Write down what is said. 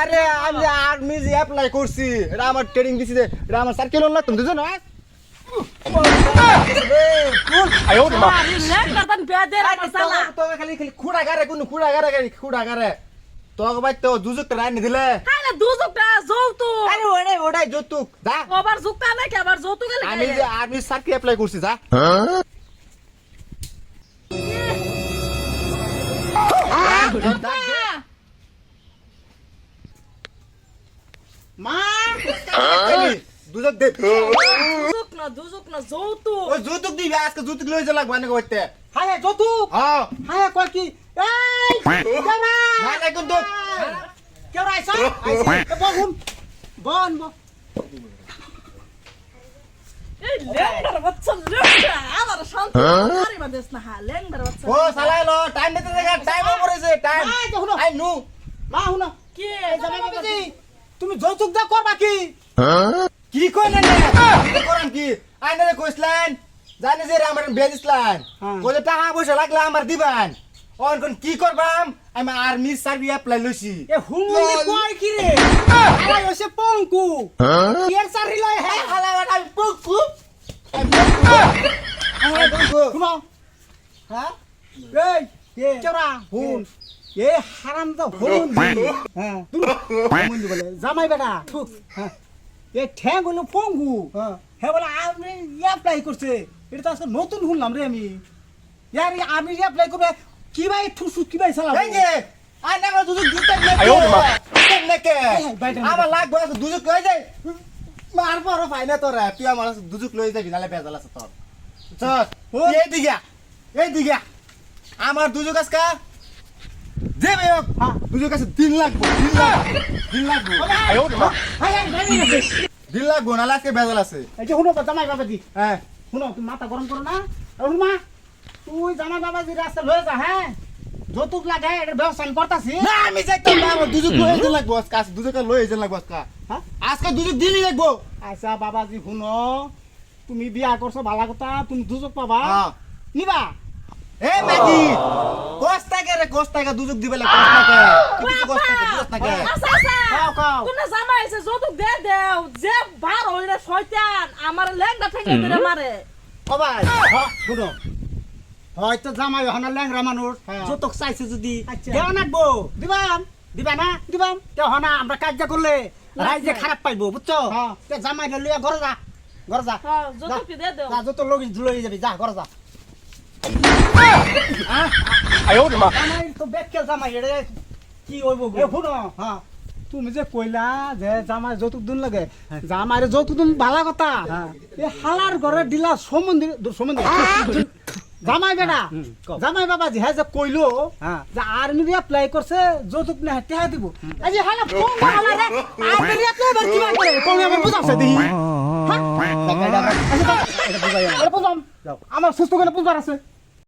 আরে আমি আর্মি যে অ্যাপ্লাই করছি। এটা আমার ট্রেনিং দিছি যে এটা আমার দুজন গারে কোন খুড়া গারে গারি খুড়া গারে। তো ভাই তো দুজুক রানি দিলে। খাইলে দুযুকটা যৌতুক। আরে ওটাই ওটাই যৌতুক যা। আবার যুক্তা নাকি আবার যৌতুক আমি যে আর্মি সার্কেল অ্যাপ্লাই করছি যা। মা দুজক দে। দুযুক না দুযুক না যৌতুক। ওই যৌতুক দিবি আজকে যৌতুক লই যা লাগবে না করতে হায় যৌতুক। হ্যাঁ। হায় কয় কি? এই কেরা না না কিন্তু। কেরা আইসা আইসা বগুন বন বন এই লেঙ্গার বাচ্চা আমার শান্তি আরে বাদেস না হা লেঙ্গার বাচ্চা। ও সালাইলো টাইম দিতে দেখা টাইম পড়েছে টাইম আই নু। মা হুনা। কি জামাই তুমি যৌতুক দা করবা কি? কি কইলে করাম কি? আই না কইছলেন জানি যে আমার বেজিসলেন হ্যাঁ। বলে টাকা পয়সা লাগলে আমার দিবেন। অন কোন কি করবাম? আমি আর্মি সার্ভি অ্যাপ্লাই লইছি। এ হুমুনি কয় কি রে? আই হইছে পঙ্কু। কিয়ের সারি লয় হে। হালা বাটা পুক শুনো হ্যাঁ? এই হুন। এ হারাম দা হুন। হ্যাঁ বলে জামাই বেটা থুক। হ্যাঁ। এ ঠ্যাং হলো পঙ্গু। হ্যাঁ। বলে আমি অ্যাপ্লাই করছে। এটা তো আজকে নতুন শুনলাম রে আমি। ইয়ার আমি অ্যাপ্লাই করবে কি ভাই ঠুসু কি ভাই চালাবো এই যে আই না আমার দুজক দুটা। আমার লাগবে মার তোর। তুই আমার দুজক লই যাবি নালে বেজাল আছে তোর। চল এই দিকে এই দিকে আমার দুজক আজকা দেবে হ্যাঁ। দুজক আছে তিন লাগবো তিন লাখ তিন লাগবো। মা হাই হাই ভাই গেছে লাগবো নালে আজকে বেজাল আছে। এই যে শুনো জামাই বাবাজি হ্যাঁ। শুনো তুমি মাথা গরম করো না। মা তুই জামাই বাবাজি রাস্তা লয়ে যা হ্যাঁ? যৌতুক লাগে এটা ব্যবস্থা আমি করতাছি। না আমি যাইতাম না আমার দুজক লই যেতে লাগবো আজকে আজকে দুজক লই যেতে লাগবো আজকে। হ্যাঁ? আজকে দুজক দিনই লাগবো। আচ্ছা বাবাজি শুনো তুমি বিয়া করছ ভালো কথা তুমি দুজক পাবা। হ্যাঁ। নিবা? এ কষ্ট টাকা রে টাকা দুজক দিবে লাগে কষ্ট টাকা কিছু টাকা দিস টাকা আচ্ছা আচ্ছা। কাও কাও তুমি জামাই এসে যৌতুক দে দেও যে বার হইলে শয়তান আমার লেঙ্গা থেকে ধরে মারে। ও ভাই হ্যাঁ শুনো। হয়তো জামাই হনা ল্যাংরা মানুষ হ্যাঁ। যৌতুক চাইছে যদি। আচ্ছা। দেওয়া নাকবো দিবাম দিবা না দিবাম। তে হনা আমরা কার্য করলে রাইজে খারাপ পাইবো বুঝছ? হ্যাঁ। তে জামাই লইয়া ঘরে যা ঘরে যা। হ্যাঁ যৌতুক দে দেও। যা যত লোক লই যাবি যা ঘরে যা। তুমি যে কইলা যে জামাই যৌতুক দিন লাগে জামাইরে যৌতুক দিন ভালা কথা। এ হালার ঘরে দিলা সমন্দির সমন্দির জামাই বেটা জামাই বাবা যে হ্যাঁ যে কইলো যে আর্মি এপ্লাই করছে যৌতুক না টেহা দিব। আজি হালা ফোন হালা রে? আর্মি এপ্লাই বার কিবা করে? কোন আমার বুঝাছে দেখি। হ্যাঁ? আচ্ছা। আমার সুস্থ করে বুঝবার আছে।